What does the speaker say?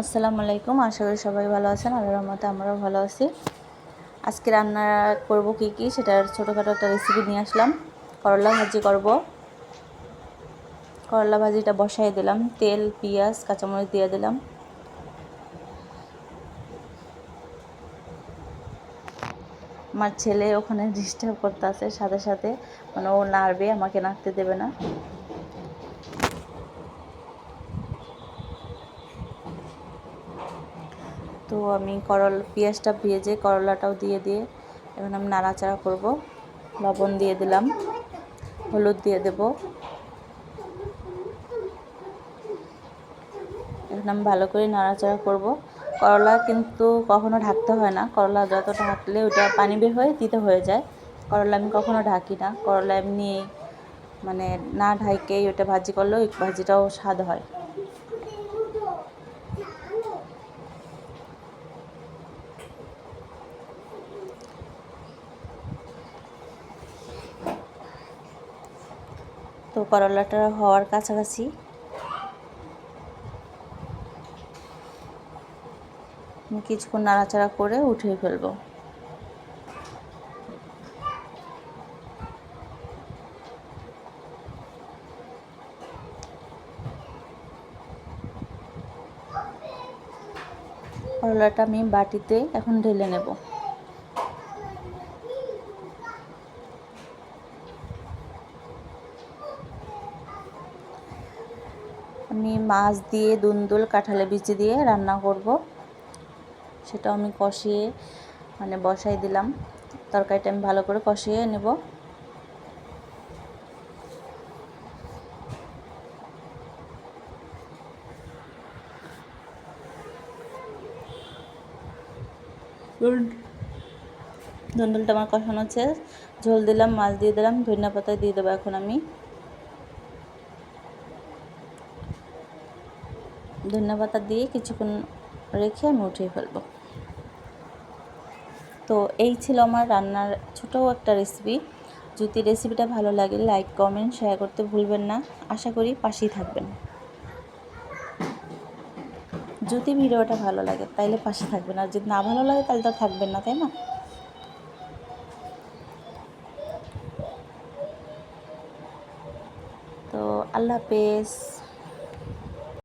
আসসালামু আলাইকুম, আশা করি সবাই ভালো আছেন, আল্লাহর রহমতে আমরাও ভালো আছি। আজকে রান্না করব কি কি, সেটার ছোটোখাটো একটা রেসিপি নিয়ে আসলাম। করলা ভাজি করব। করলা ভাজিটা বসাই দিলাম, তেল, পেঁয়াজ, কাঁচামরিচ দিয়ে দিলাম। আমার ছেলে ওখানে ডিস্টার্ব করতে আছে সাথে সাথে মানে ও নাড়বে, আমাকে নাড়তে দেবে না। তো আমি করল, পেঁয়াজটা ভেজে করলাটাও দিয়ে দিয়ে এখন আমি নাড়াচাড়া করব। লবণ দিয়ে দিলাম, হলুদ দিয়ে দেব। এখন আমি ভালো করে নাড়াচাড়া করব। করলা কিন্তু কখনো ঢাকতে হয় না, করলা যত ঢাকলে ওটা পানি বের হয়ে দিতে হয়ে যায়। করলা আমি কখনো ঢাকি না, করলা এমনি মানে না ঢাইকেই ওটা ভাজি করলেও ভাজিটাও স্বাদ হয়। তো করলাটা হওয়ার কাছাকাছি। কিছুক্ষণ নাড়াচাড়া করে উঠিয়ে ফেলব। করলাটা আমি বাটিতে এখন ঢেলে নেব। আমি মাছ দিয়ে দুন্দুল কাঁঠালে বিচি দিয়ে রান্না করব। সেটাও আমি কষিয়ে মানে বসাই দিলাম। তরকারিটা আমি ভালো করে কষিয়ে নেব। ধুন্দুলটা আমার কষানো হচ্ছে ঝোল দিলাম মাছ দিয়ে দিলাম ধনিয়া পাতা দিয়ে দেবো এখন আমি। ধনিয়া পাতা দিয়ে কিছুক্ষণ রেখে আমি উঠিয়ে ফেলব। তো এই ছিল আমার রান্নার ছোটো একটা রেসিপি যদি রেসিপিটা ভালো লাগে লাইক কমেন্ট শেয়ার করতে ভুলবেন না। আশা করি পাশেই থাকবেন। যদি ভিডিওটা ভালো লাগে, তাইলে পাশে থাকবেন। আর যদি না ভালো লাগে তাহলে তো থাকবেন না, তাই না? তো আল্লাহ হাফেজ।